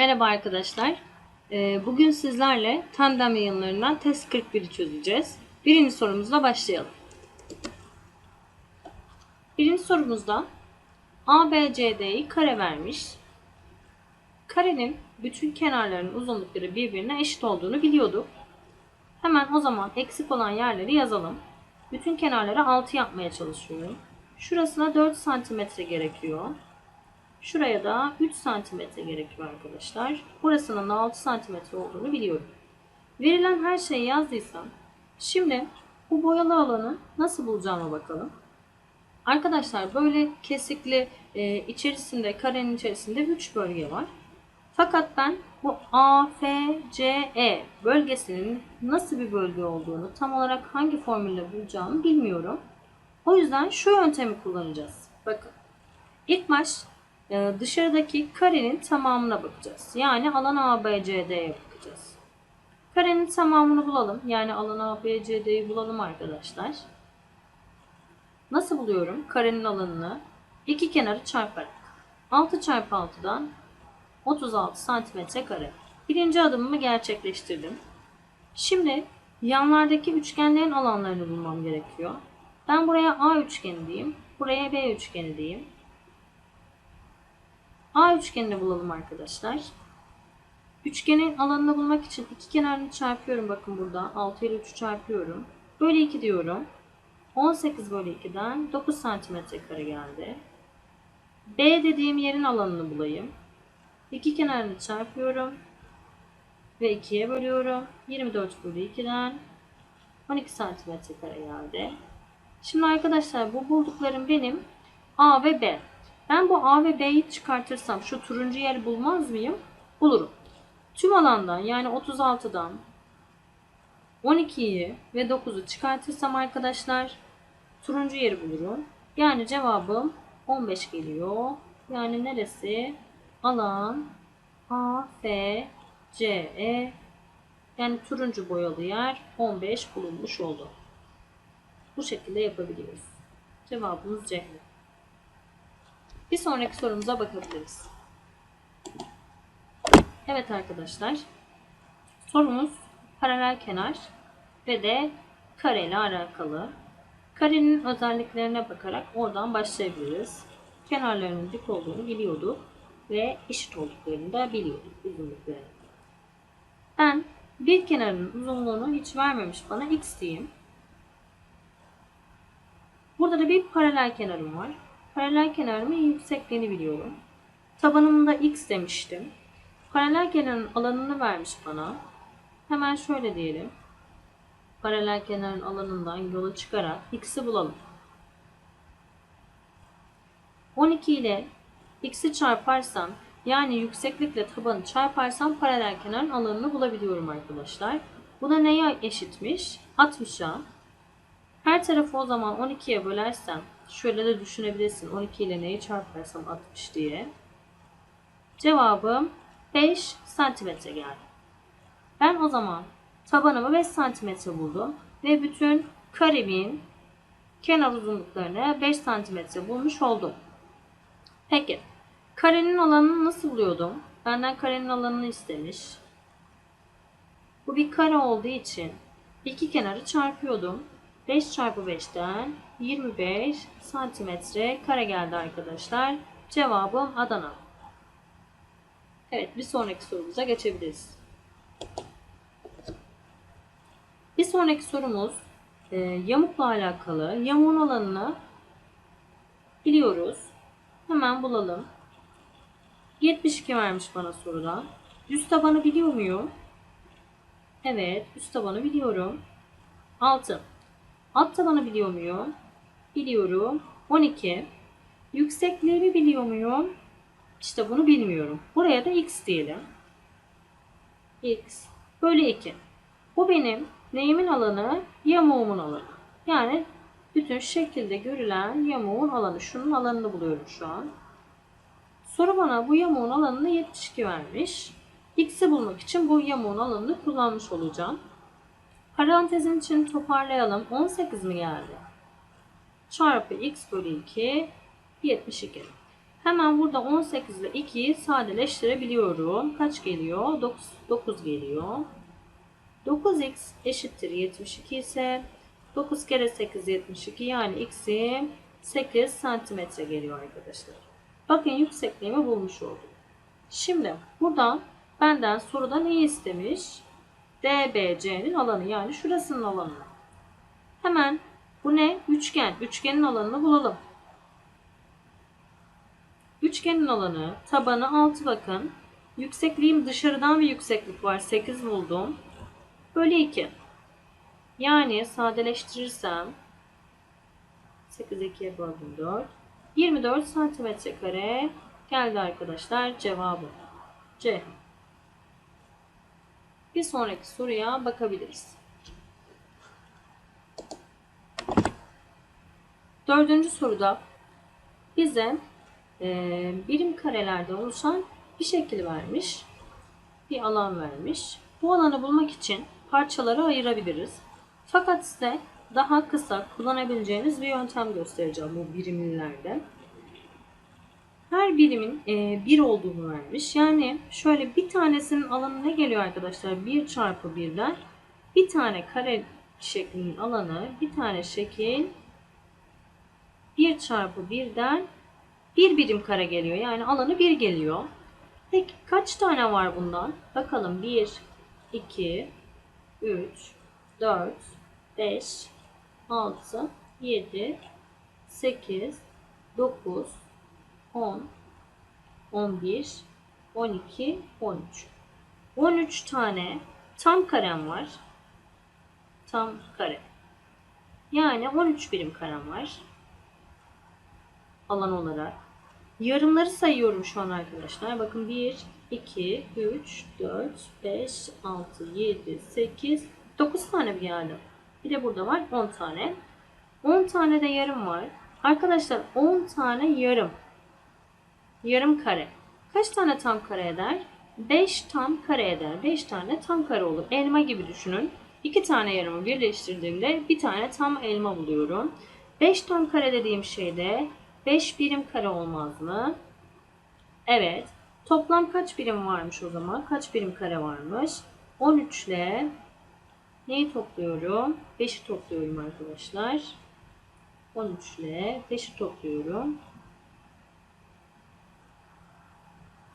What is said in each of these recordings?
Merhaba arkadaşlar. Ee, Bugün sizlerle Tandem yayınlarından test 41'i çözeceğiz. Birinci sorumuzla başlayalım. Birinci sorumuzda ABCD'yi kare vermiş. Karenin bütün kenarlarının uzunlukları birbirine eşit olduğunu biliyorduk. Hemen o zaman eksik olan yerleri yazalım. Bütün kenarları 6 yapmaya çalışıyorum. Şurasına 4 cm gerekiyor. Şuraya da 3 cm gerekiyor arkadaşlar. Burasının da 6 cm olduğunu biliyorum. Verilen her şeyi yazdıysam şimdi bu boyalı alanı nasıl bulacağıma bakalım. Arkadaşlar böyle kesikli e, içerisinde karenin içerisinde 3 bölge var. Fakat ben bu A, F, C, E bölgesinin nasıl bir bölge olduğunu tam olarak hangi formülle bulacağımı bilmiyorum. O yüzden şu yöntemi kullanacağız. Bakın. İlk baş dışarıdaki karenin tamamına bakacağız. Yani alan ABCD'ye bakacağız. Karenin tamamını bulalım. Yani alan ABCD'yi bulalım arkadaşlar. Nasıl buluyorum? Karenin alanını iki kenarı çarparak. 6 çarpı 6'dan 36 santimetre kare. Birinci adımımı gerçekleştirdim. Şimdi yanlardaki üçgenlerin alanlarını bulmam gerekiyor. Ben buraya A üçgeni diyeyim. Buraya B üçgeni diyeyim. A üçgenini bulalım arkadaşlar. Üçgenin alanını bulmak için iki kenarını çarpıyorum bakın burada. 6 ile 3'ü çarpıyorum. Bölü 2 diyorum. 18 bölü 2'den 9 santimetre kare geldi. B dediğim yerin alanını bulayım. İki kenarını çarpıyorum. Ve 2'ye bölüyorum. 24 bölü 2'den 12 santimetre kare geldi. Şimdi arkadaşlar bu bulduklarım benim A ve B. Ben bu A ve B'yi çıkartırsam şu turuncu yeri bulmaz mıyım? Bulurum. Tüm alandan yani 36'dan 12'yi ve 9'u çıkartırsam arkadaşlar turuncu yeri bulurum. Yani cevabım 15 geliyor. Yani neresi? Alan A, F, C, E yani turuncu boyalı yer 15 bulunmuş oldu. Bu şekilde yapabiliyoruz. Cevabımız C. Bir sonraki sorumuza bakabiliriz. Evet arkadaşlar. Sorumuz paralel kenar ve de kare ile alakalı. Karenin özelliklerine bakarak oradan başlayabiliriz. Kenarlarının dik olduğunu biliyorduk ve eşit olduklarını da biliyorduk uzunluklarını. Ben bir kenarın uzunluğunu hiç vermemiş bana x diyeyim. Burada da bir paralel kenarım var. Paralel kenarımın yüksekliğini biliyorum. Tabanımda x demiştim. Paralel kenarın alanını vermiş bana. Hemen şöyle diyelim. Paralel kenarın alanından yola çıkarak x'i bulalım. 12 ile x'i çarparsam yani yükseklikle tabanı çarparsam paralel kenarın alanını bulabiliyorum arkadaşlar. Bu da neye eşitmiş? 60'a. Her tarafı o zaman 12'ye bölersem şöyle de düşünebilirsin. 12 ile neyi çarparsam 60 diye. Cevabım 5 santimetre geldi. Ben o zaman tabanımı 5 santimetre buldum. Ve bütün karemin kenar uzunluklarını 5 santimetre bulmuş oldum. Peki. Karenin alanını nasıl buluyordum? Benden karenin alanını istemiş. Bu bir kare olduğu için iki kenarı çarpıyordum. 5 çarpı 5'ten 25 santimetre kare geldi arkadaşlar. Cevabım Adana. Evet bir sonraki sorumuza geçebiliriz. Bir sonraki sorumuz e, yamukla alakalı. Yamuğun alanını biliyoruz. Hemen bulalım. 72 vermiş bana soruda. Üst tabanı biliyor muyum? Evet, üst tabanı biliyorum. 6. Alt tabanı biliyor muyum? Biliyorum. 12. Yüksekliğimi biliyor muyum? İşte bunu bilmiyorum. Buraya da x diyelim. x bölü 2. Bu benim neyimin alanı? Yamuğumun alanı. Yani bütün şekilde görülen yamuğun alanı. Şunun alanını buluyorum şu an. Soru bana bu yamuğun alanını 72 vermiş. X'i bulmak için bu yamuğun alanını kullanmış olacağım. Parantezin için toparlayalım. 18 mi geldi? Çarpı x bölü 2 72. Hemen burada 18 ile 2'yi sadeleştirebiliyorum. Kaç geliyor? 9, 9 geliyor. 9x eşittir 72 ise 9 kere 8 72 yani x'i 8 santimetre geliyor arkadaşlar. Bakın yüksekliğimi bulmuş oldum. Şimdi buradan benden soruda neyi istemiş? DBC'nin alanı yani şurasının alanını. Hemen bu ne? Üçgen. Üçgenin alanını bulalım. Üçgenin alanı tabanı 6 bakın. Yüksekliğim dışarıdan bir yükseklik var. 8 buldum. Bölü 2. Yani sadeleştirirsem 8 2'ye böldüm 4. 24 santimetre kare geldi arkadaşlar cevabı. C. Bir sonraki soruya bakabiliriz. Dördüncü soruda bize e, birim karelerde oluşan bir şekil vermiş. Bir alan vermiş. Bu alanı bulmak için parçalara ayırabiliriz. Fakat size daha kısa kullanabileceğiniz bir yöntem göstereceğim bu birimlerde. Her birimin e, 1 olduğunu vermiş. Yani şöyle bir tanesinin alanı ne geliyor arkadaşlar? 1 çarpı 1'den bir tane kare şeklinin alanı bir tane şekil 1 çarpı 1'den bir birim kare geliyor. Yani alanı 1 geliyor. Peki kaç tane var bundan? Bakalım 1, 2, 3, 4, 5, 6, 7, 8, 9, 10, 11, 12, 13. 13 tane tam karem var. Tam kare. Yani 13 birim karem var. Alan olarak. Yarımları sayıyorum şu an arkadaşlar. Bakın 1, 2, 3, 4, 5, 6, 7, 8, 9 tane bir geldi. Bir de burada var 10 tane. 10 tane de yarım var. Arkadaşlar 10 tane yarım. Yarım kare. Kaç tane tam kare eder? 5 tam kare eder. 5 tane tam kare olur. Elma gibi düşünün. 2 tane yarımı birleştirdiğimde bir tane tam elma buluyorum. 5 tam kare dediğim şeyde 5 birim kare olmaz mı? Evet. Toplam kaç birim varmış o zaman? Kaç birim kare varmış? 13 ile neyi topluyorum? 5'i topluyorum arkadaşlar. 13 ile 5'i topluyorum.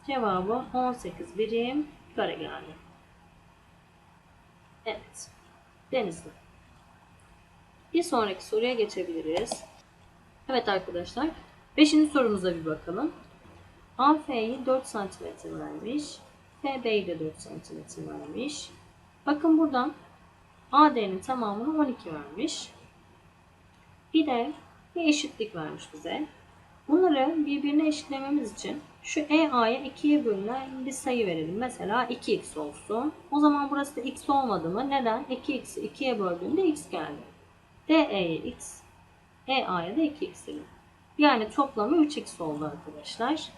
Cevabı 18 birim kare geldi. Evet. Denizli. Bir sonraki soruya geçebiliriz. Evet arkadaşlar. Beşinci sorumuza bir bakalım. AF'yi 4 cm vermiş. FB'yi de 4 cm vermiş. Bakın buradan AD'nin tamamını 12 vermiş. Bir de bir eşitlik vermiş bize. Bunları birbirine eşitlememiz için şu EA'ya 2'ye bölünen bir sayı verelim. Mesela 2x olsun. O zaman burası da x olmadı mı? Neden? 2x'i 2'ye böldüğümde x geldi. DE'ye x, EA'ya da 2x dedim. Yani toplamı 3x oldu arkadaşlar.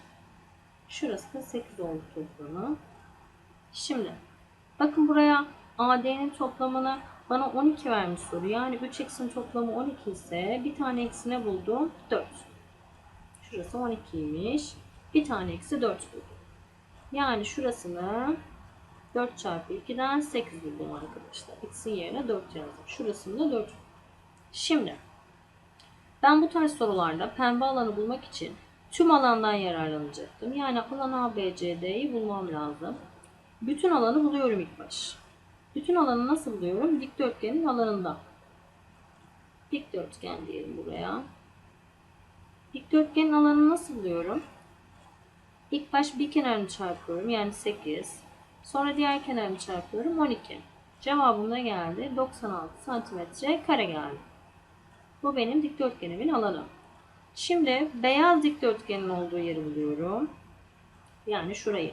Şurası da 8 oldu toplamı. Şimdi bakın buraya AD'nin toplamını bana 12 vermiş soru. Yani 3x'in toplamı 12 ise bir tane eksine buldum 4. Şurası 12'ymiş. Bir tane eksi 4 buldum. Yani şurasını 4 çarpı 2'den 8 buldum arkadaşlar. X'in yerine 4 yazdım. Şurasını da 4 Şimdi ben bu tarz sorularda pembe alanı bulmak için tüm alandan yararlanacaktım. Yani alan ABCD'yi bulmam lazım. Bütün alanı buluyorum ilk baş. Bütün alanı nasıl buluyorum? Dikdörtgenin alanında. Dikdörtgen diyelim buraya. Dikdörtgenin alanını nasıl buluyorum? İlk baş bir kenarını çarpıyorum yani 8. Sonra diğer kenarını çarpıyorum 12. Cevabım ne geldi? 96 santimetre kare geldi. Bu benim dikdörtgenimin alanı. Şimdi beyaz dikdörtgenin olduğu yeri buluyorum. Yani şurayı.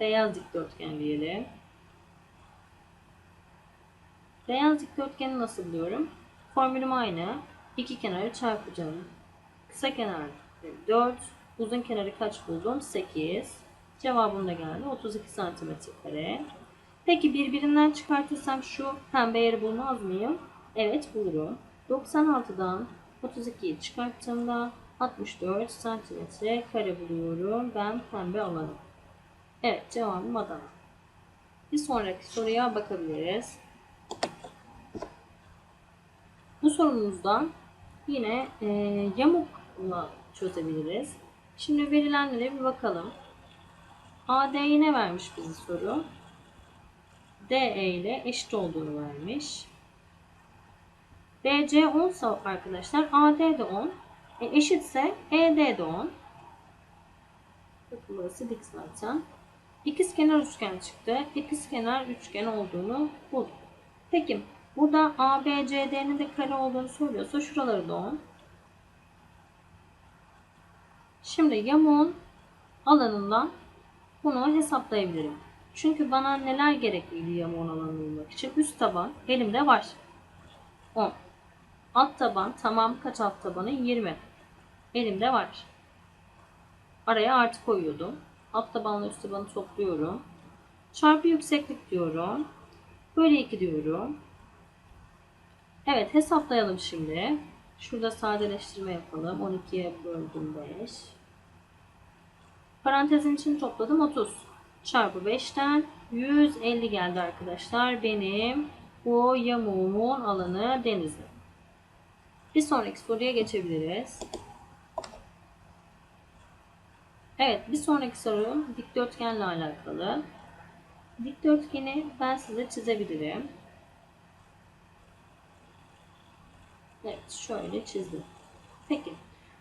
Beyaz dikdörtgen diyelim. Beyaz dikdörtgeni nasıl buluyorum? Formülüm aynı. İki kenarı çarpacağım. Kısa kenar 4. Uzun kenarı kaç buldum? 8. Cevabım da geldi. 32 santimetre kare. Peki birbirinden çıkartırsam şu pembe yeri bulmaz mıyım? Evet bulurum. 96'dan 32'yi çıkarttığımda 64 santimetre kare buluyorum. Ben pembe alanım. Evet cevabım Adana. Bir sonraki soruya bakabiliriz. Bu sorumuzda yine e, yamukla çözebiliriz. Şimdi verilenlere bir bakalım. AD'ye ne vermiş bize soru? DE ile eşit olduğunu vermiş. BC 10 ise arkadaşlar AD de 10. E, eşitse ED de 10. Bakın burası dik zaten. İkizkenar üçgen çıktı. İkizkenar üçgen olduğunu bulduk. Peki burada ABCD'nin de kare olduğunu söylüyorsa şuraları da 10. Şimdi yamuğun alanından bunu hesaplayabilirim. Çünkü bana neler gerekliydi yamuğun alanını bulmak için? Üst taban elimde var. 10. Alt taban tamam kaç alt tabanı? 20. Elimde var. Araya artı koyuyordum. Alt tabanla üst tabanı topluyorum. Çarpı yükseklik diyorum. Böyle 2 diyorum. Evet hesaplayalım şimdi. Şurada sadeleştirme yapalım. 12'ye böldüm 5. Parantezin için topladım 30. Çarpı 5'ten 150 geldi arkadaşlar. Benim bu yamuğumun alanı denizli. Bir sonraki soruya geçebiliriz. Evet bir sonraki soru dikdörtgenle alakalı. Dikdörtgeni ben size çizebilirim. Evet şöyle çizdim. Peki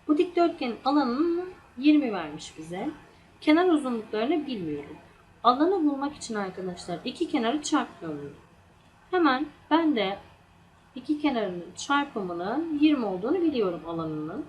bu dikdörtgenin alanını 20 vermiş bize. Kenar uzunluklarını bilmiyorum. Alanı bulmak için arkadaşlar iki kenarı çarpmıyorum. Hemen ben de iki kenarının çarpımının 20 olduğunu biliyorum alanının.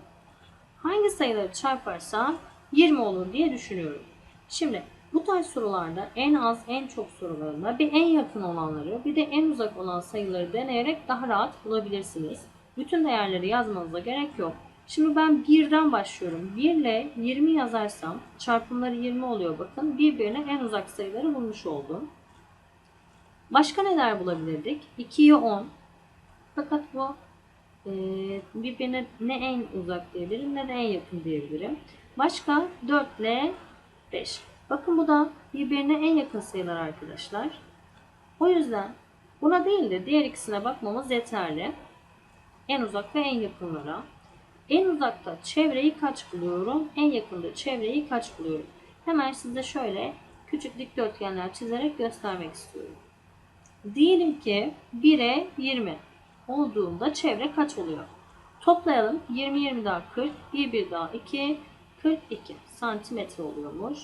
Hangi sayıları çarparsam 20 olur diye düşünüyorum. Şimdi bu tarz sorularda en az en çok sorularında bir en yakın olanları bir de en uzak olan sayıları deneyerek daha rahat bulabilirsiniz. Bütün değerleri yazmanıza gerek yok. Şimdi ben 1'den başlıyorum. 1 ile 20 yazarsam çarpımları 20 oluyor bakın. Birbirine en uzak sayıları bulmuş oldum. Başka neler bulabilirdik? 2'ye 10. Fakat bu e, birbirine ne en uzak diyebilirim ne de en yakın diyebilirim. Başka 4 ile 5. Bakın bu da birbirine en yakın sayılar arkadaşlar. O yüzden buna değil de diğer ikisine bakmamız yeterli. En uzak ve en yakınlara. En uzakta çevreyi kaç buluyorum? En yakında çevreyi kaç buluyorum? Hemen size şöyle küçük dikdörtgenler çizerek göstermek istiyorum. Diyelim ki 1'e 20 olduğunda çevre kaç oluyor? Toplayalım. 20 20 daha 40, 1 1 daha 2, 42 santimetre oluyormuş.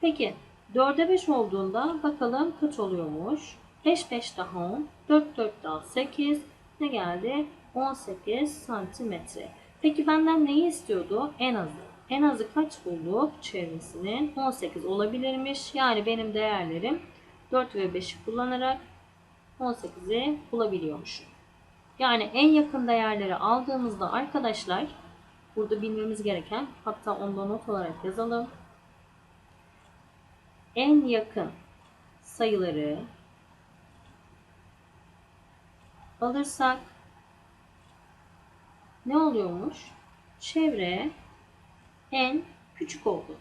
Peki 4'e 5 olduğunda bakalım kaç oluyormuş? 5 5 daha 10, 4 4 daha 8, ne geldi? 18 santimetre. Peki benden neyi istiyordu? En azı. En azı kaç bulduk? Çevresinin 18 olabilirmiş. Yani benim değerlerim 4 ve 5'i kullanarak 18'i bulabiliyormuşum. Yani en yakın değerleri aldığımızda arkadaşlar burada bilmemiz gereken hatta onda not olarak yazalım. En yakın sayıları alırsak ne oluyormuş? Çevre en küçük oldu.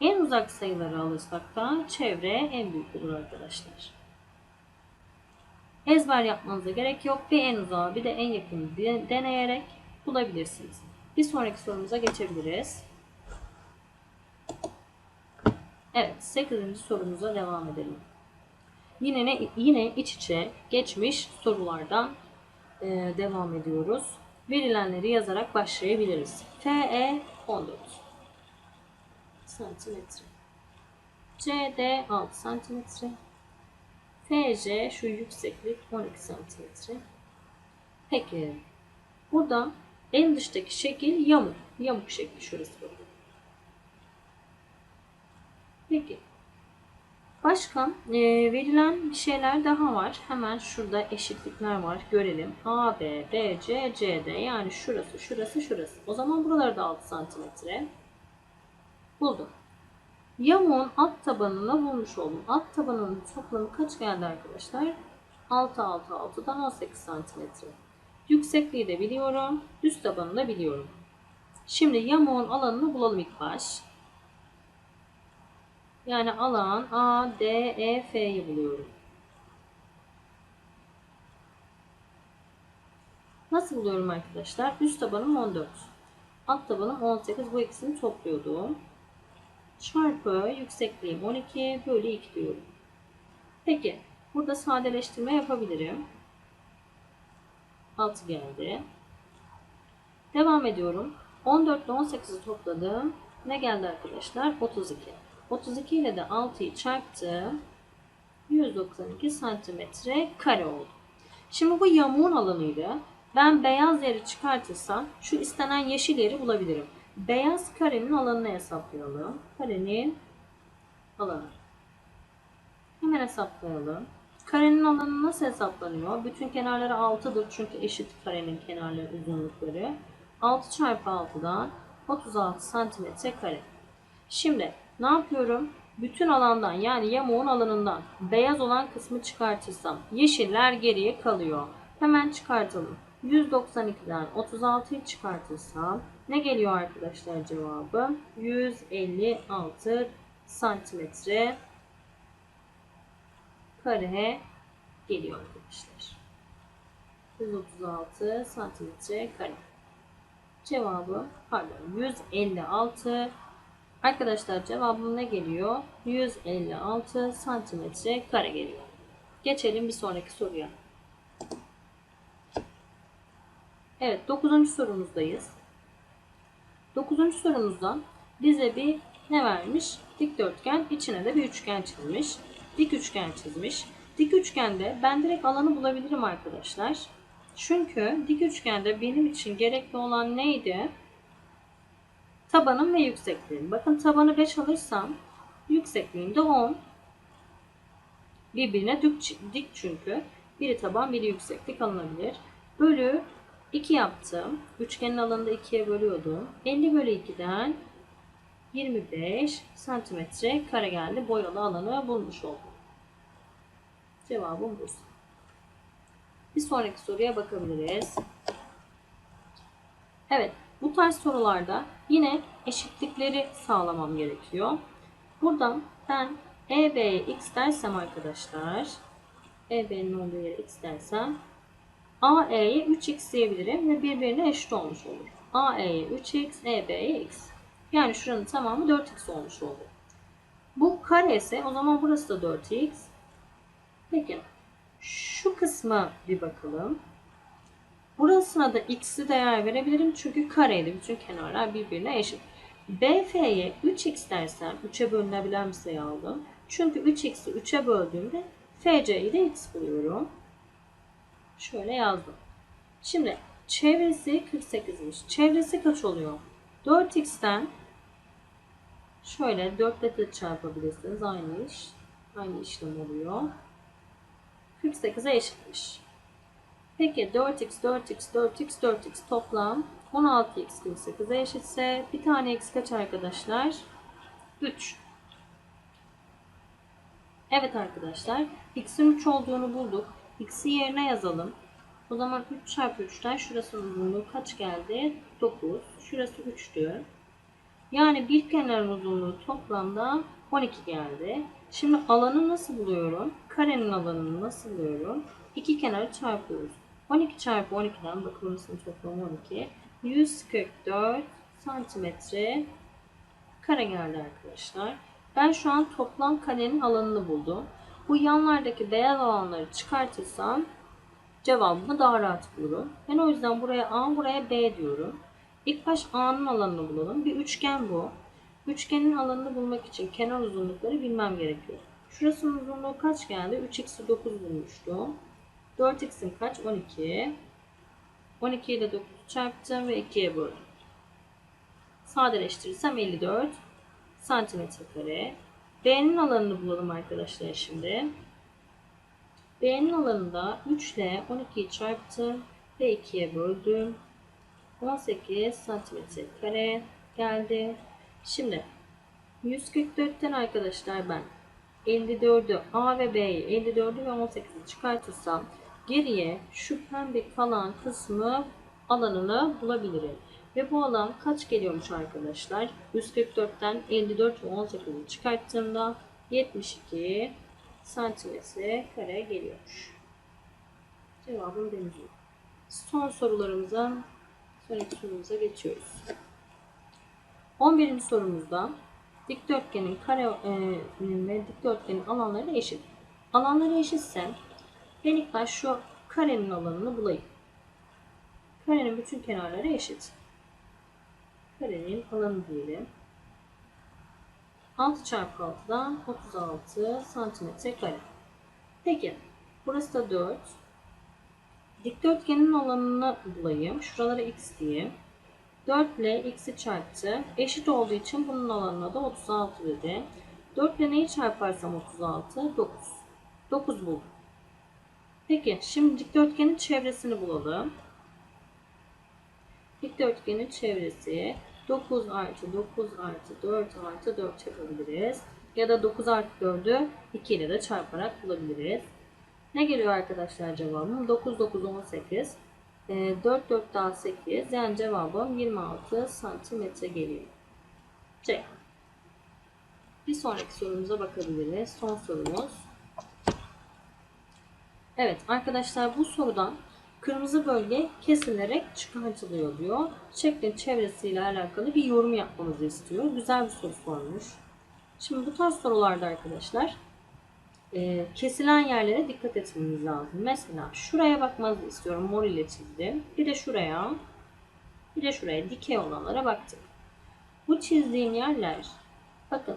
En uzak sayıları alırsak da çevre en büyük olur arkadaşlar. Ezber yapmanıza gerek yok. Bir en uzağı bir de en yakını deneyerek bulabilirsiniz. Bir sonraki sorumuza geçebiliriz. Evet 8. sorumuza devam edelim. Yine ne, yine iç içe geçmiş sorulardan e, devam ediyoruz. Verilenleri yazarak başlayabiliriz. FE 14 santimetre. CD 6 santimetre. FC şu yükseklik 12 santimetre. Peki burada en dıştaki şekil yamuk. Yamuk şekli şurası. Peki. Başka e, verilen bir şeyler daha var. Hemen şurada eşitlikler var. Görelim. A, B, B, C, C, D. Yani şurası, şurası, şurası. O zaman buraları da 6 santimetre. Buldum. Yamuğun alt tabanını bulmuş oldum. Alt tabanının toplamı kaç geldi arkadaşlar? 6, 6, 6'dan 18 santimetre. Yüksekliği de biliyorum. Üst tabanını da biliyorum. Şimdi yamuğun alanını bulalım ilk baş. Yani alan A, D, E, F'yi buluyorum. Nasıl buluyorum arkadaşlar? Üst tabanım 14. Alt tabanım 18. Bu ikisini topluyordum. Çarpı yüksekliğim 12 bölü 2 diyorum. Peki burada sadeleştirme yapabilirim. 6 geldi. Devam ediyorum. 14 ile 18'i topladım. Ne geldi arkadaşlar? 32. 32 ile de 6'yı çarptım. 192 santimetre kare oldu. Şimdi bu yamuğun alanıydı. Ben beyaz yeri çıkartırsam şu istenen yeşil yeri bulabilirim. Beyaz karenin alanını hesaplayalım. Karenin alanı. Hemen hesaplayalım. Karenin alanı nasıl hesaplanıyor? Bütün kenarları 6'dır çünkü eşit karenin kenarları uzunlukları. 6 çarpı 6'dan 36 santimetre kare. Şimdi ne yapıyorum? Bütün alandan yani yamuğun alanından beyaz olan kısmı çıkartırsam yeşiller geriye kalıyor. Hemen çıkartalım. 192'den 36'yı çıkartırsam ne geliyor arkadaşlar cevabı? 156 santimetre kare geliyor arkadaşlar. 136 santimetre kare. Cevabı pardon 156 Arkadaşlar cevabım ne geliyor? 156 santimetre kare geliyor. Geçelim bir sonraki soruya. Evet 9. sorumuzdayız. 9. sorumuzda bize bir ne vermiş? Dikdörtgen içine de bir üçgen çizmiş. Dik üçgen çizmiş. Dik üçgende ben direkt alanı bulabilirim arkadaşlar. Çünkü dik üçgende benim için gerekli olan neydi? Tabanım ve yüksekliğim. Bakın tabanı 5 alırsam yüksekliğim de 10. Birbirine dik çünkü. Biri taban biri yükseklik alınabilir. Bölü 2 yaptım. Üçgenin alanını 2'ye bölüyordum. 50 bölü 2'den 25 santimetre kare geldi. Boyalı alanı bulmuş oldum. Cevabım bu. Bir sonraki soruya bakabiliriz. Evet, bu tarz sorularda yine eşitlikleri sağlamam gerekiyor. Buradan ben EB'ye x dersem arkadaşlar, EB'nin olduğu yere x dersem AE'ye 3x diyebilirim ve birbirine eşit olmuş olur. AE'ye 3x, EB'ye x. Yani şuranın tamamı 4x olmuş oldu. Bu kare ise o zaman burası da 4x. Peki şu kısma bir bakalım. Burasına da x'i değer verebilirim çünkü kareydi. Bütün kenarlar birbirine eşit. BF'ye 3x dersem 3'e bölünebilen bir sayı aldım. Çünkü 3x'i 3'e böldüğümde FC'yi de x buluyorum. Şöyle yazdım. Şimdi çevresi 48'miş. Çevresi kaç oluyor? 4x'ten şöyle 4 ile çarpabilirsiniz. Aynı iş. Aynı işlem oluyor. 48'e eşitmiş. Peki 4x, 4x, 4x, 4x toplam 16x 48'e eşitse bir tane x kaç arkadaşlar? 3. Evet arkadaşlar x'in 3 olduğunu bulduk. X'i yerine yazalım. O zaman 3 çarpı 3'ten şurasının uzunluğu kaç geldi? 9. Şurası 3'tü. Yani bir kenarın uzunluğu toplamda 12 geldi. Şimdi alanı nasıl buluyorum? Karenin alanını nasıl buluyorum? İki kenarı çarpıyoruz. 12 çarpı 12'den bakılmasının toplamı 12. 144 santimetre kare geldi arkadaşlar. Ben şu an toplam karenin alanını buldum. Bu yanlardaki beyaz alanları çıkartırsam cevabımı daha rahat bulurum. Ben o yüzden buraya A, buraya B diyorum. İlk baş A'nın alanını bulalım. Bir üçgen bu. Üçgenin alanını bulmak için kenar uzunlukları bilmem gerekiyor. Şurasının uzunluğu kaç geldi? 3x'i 9 bulmuştum. 4x'in kaç? 12. 12 ile 9 çarptım ve 2'ye böldüm. Sadeleştirirsem 54 santimetre kare. B'nin alanını bulalım arkadaşlar şimdi. B'nin alanında 3 ile 12'yi çarptım ve 2'ye böldüm. 18 santimetre kare geldi. Şimdi 144'ten arkadaşlar ben 54'ü A ve B'yi 54'ü ve 18'i çıkartırsam geriye şu pembe kalan kısmı alanını bulabilirim. Ve bu alan kaç geliyormuş arkadaşlar? 144'ten 54 ve 18'i çıkarttığımda 72 santimetre kare geliyormuş. Cevabım benziyor. Son sorularımıza, sonraki sorumuza geçiyoruz. 11. sorumuzda dikdörtgenin kare e, ve dikdörtgenin alanları eşit. Alanları eşitse ben ilk baş şu karenin alanını bulayım. Karenin bütün kenarları eşit. Karenin alanı diyelim. 6 çarpı 6'dan 36 santimetre kare. Peki burası da 4. Dikdörtgenin alanını bulayım. Şuralara x diyeyim. 4 ile x'i çarptı. Eşit olduğu için bunun alanına da 36 dedi. 4 ile neyi çarparsam 36? 9. 9 buldum. Peki şimdi dikdörtgenin çevresini bulalım. Dikdörtgenin çevresi 9 artı 9 artı 4 artı 4 yapabiliriz. Ya da 9 artı 4'ü 2 ile de çarparak bulabiliriz. Ne geliyor arkadaşlar cevabım? 9 9 18. 4 4 daha 8. Yani cevabım 26 santimetre geliyor. C. Bir sonraki sorumuza bakabiliriz. Son sorumuz. Evet arkadaşlar bu sorudan kırmızı bölge kesilerek çıkartılıyor diyor. Şeklin çevresiyle alakalı bir yorum yapmamızı istiyor. Güzel bir soru sormuş. Şimdi bu tarz sorularda arkadaşlar e, kesilen yerlere dikkat etmemiz lazım. Mesela şuraya bakmanızı istiyorum. Mor ile çizdim. Bir de şuraya bir de şuraya dikey olanlara baktık. Bu çizdiğim yerler bakın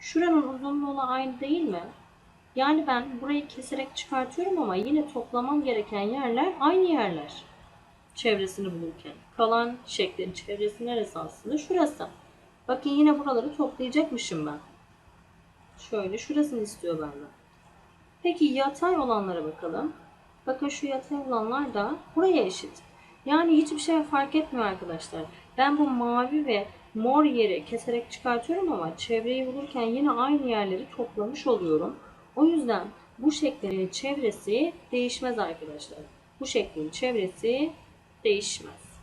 şuranın uzunluğuna aynı değil mi? Yani ben burayı keserek çıkartıyorum ama yine toplamam gereken yerler aynı yerler. Çevresini bulurken. Kalan şeklin çevresi neresi aslında? Şurası. Bakın yine buraları toplayacakmışım ben. Şöyle şurasını istiyor benden. Peki yatay olanlara bakalım. Bakın şu yatay olanlar da buraya eşit. Yani hiçbir şey fark etmiyor arkadaşlar. Ben bu mavi ve mor yeri keserek çıkartıyorum ama çevreyi bulurken yine aynı yerleri toplamış oluyorum. O yüzden bu şeklin çevresi değişmez arkadaşlar. Bu şeklin çevresi değişmez.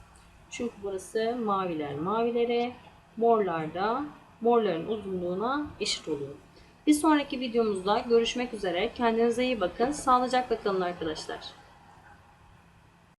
Çünkü burası maviler mavilere, morlar da morların uzunluğuna eşit oluyor. Bir sonraki videomuzda görüşmek üzere. Kendinize iyi bakın. Sağlıcakla kalın arkadaşlar.